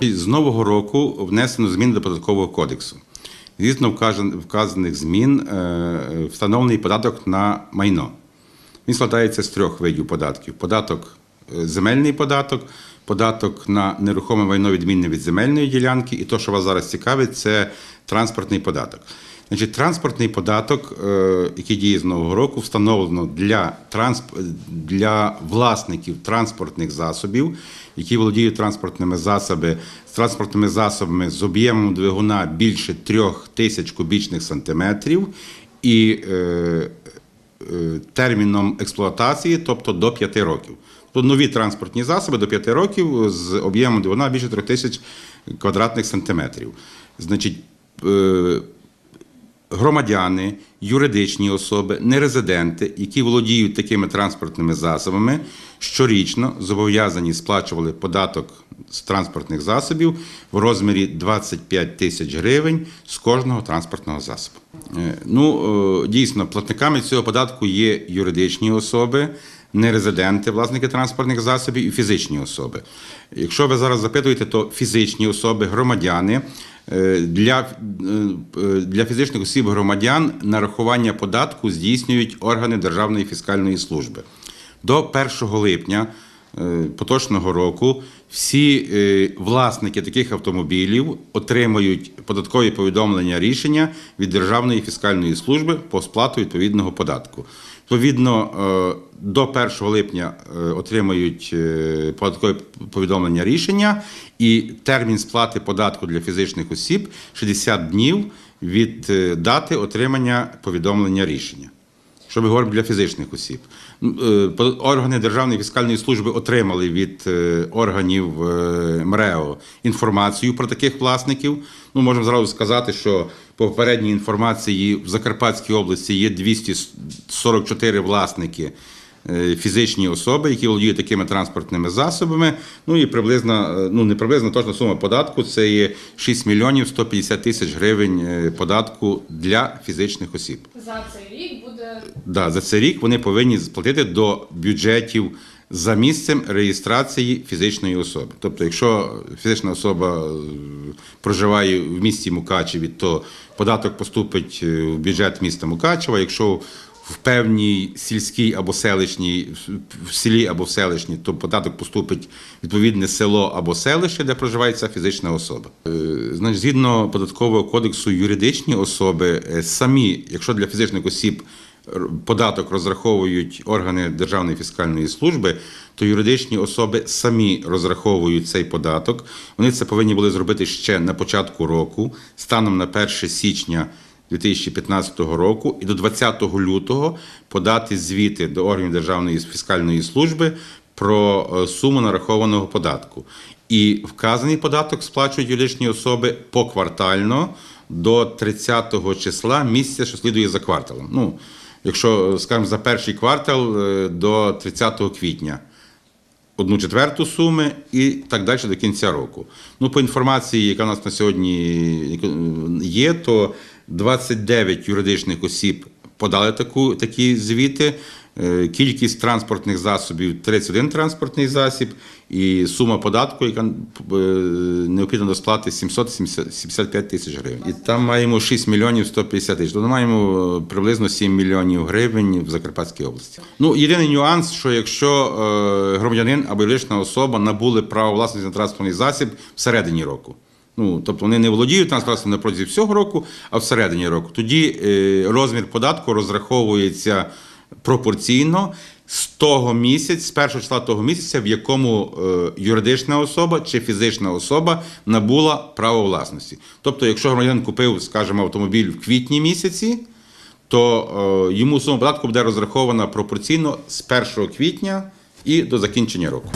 З нового року внесено зміни до податкового кодексу. Звісно, вказаних змін е, встановлений податок на майно. Він складається з трьох видів податків: податок е, земельний податок, податок на нерухоме майно відмінне від земельної ділянки, і то, що вас зараз цікавить, це транспортний податок. Значить, транспортний податок, е, який діє з нового року, встановлено для, трансп... для власників транспортних засобів, які володіють транспортними засоби, з транспортними засобами з об'ємом двигуна більше трьох тисяч кубічних сантиметрів і е, е, терміном експлуатації, тобто до 5 років. Тобто нові транспортні засоби до 5 років з об'ємом двигуна більше 3 тисяч квадратних сантиметрів. Значить, е, громадяни, юридичні особи, нерезиденти, які володіють такими транспортними засобами, щорічно зобов'язані сплачували податок з транспортних засобів в розмірі 25 тисяч гривень з кожного транспортного засобу. Е, Ну, е, дійсно, платниками цього податку є юридичні особи. Нерезиденти, власники транспортних засобів і фізичні особи. Якщо ви зараз запитуєте, то фізичні особи, громадяни е, для, е, для фізичних осіб громадян нарахування податку здійснюють органи Державної фіскальної служби. До 1 липня е, поточного року всі власники таких автомобілів отримають податкові повідомлення рішення від Державної фіскальної служби по сплату відповідного податку. Відповідно, е, до 1 липня е, отримають е, податкові повідомлення рішення, і термін сплати податку для фізичних осіб 60 днів від дати отримання повідомлення рішення. Що ми говоримо для фізичних осіб? Е, Органи Державної фіскальної служби отримали від е, органів е, МРЕО інформацію про таких власників. Ну, можемо зразу сказати, що по попередній інформації в Закарпатській області є 244 власники. Е, Фізичні особи, які володіють такими транспортними засобами, ну і приблизно, е, ну не приблизно точна сума податку це є 6 мільйонів 150 тисяч гривень е, податку для фізичних осіб. За цей рік буде Да, за цей рік вони повинні сплатити до бюджетів за місцем реєстрації фізичної особи. Тобто, якщо фізична особа проживає в місті Мукачеві, то податок поступить в бюджет міста Мукачева. Якщо в певній сільській або селищній, в селі або в селищній, то податок поступить відповідне село або селище, де проживає ця фізична особа. Е, Значить, згідно податкового кодексу, юридичні особи е, самі, якщо для фізичних осіб податок розраховують органи Державної фіскальної служби, то юридичні особи самі розраховують цей податок. Вони це повинні були зробити ще на початку року, станом на 1 січня 2015 року, і до 20 лютого подати звіти до органів Державної фіскальної служби про е, суму нарахованого податку. І вказаний податок сплачують юридичні особи поквартально до 30 числа місяця, що слідує за кварталом. Ну, якщо, скажімо, за перший квартал е, до 30 квітня одну четверту суми і так далі до кінця року. Ну, по інформації, яка у нас на сьогодні е, є, то 29 юридичних осіб подали таку, такі звіти. Е, Кількість транспортних засобів 31 транспортний засіб, і сума податку, яка е, необхідна до сплати 775 тисяч гривень. І там маємо 6 мільйонів 150 тисяч. Тобто маємо е, приблизно 7 мільйонів гривень в Закарпатській області. Ну, єдиний нюанс, що якщо громадянин або юридична особа набули право власності на транспортний засіб всередині року. Ну, тобто вони не володіють транспортом на протязі всього року, а всередині року. Тоді е, розмір податку розраховується пропорційно з того місяця, з першого числа того місяця, в якому е, юридична особа чи фізична особа набула право власності. Тобто, якщо громадянин купив, скажімо, автомобіль в квітні місяці, то е, йому сума податку буде розрахована пропорційно з 1 квітня і до закінчення року.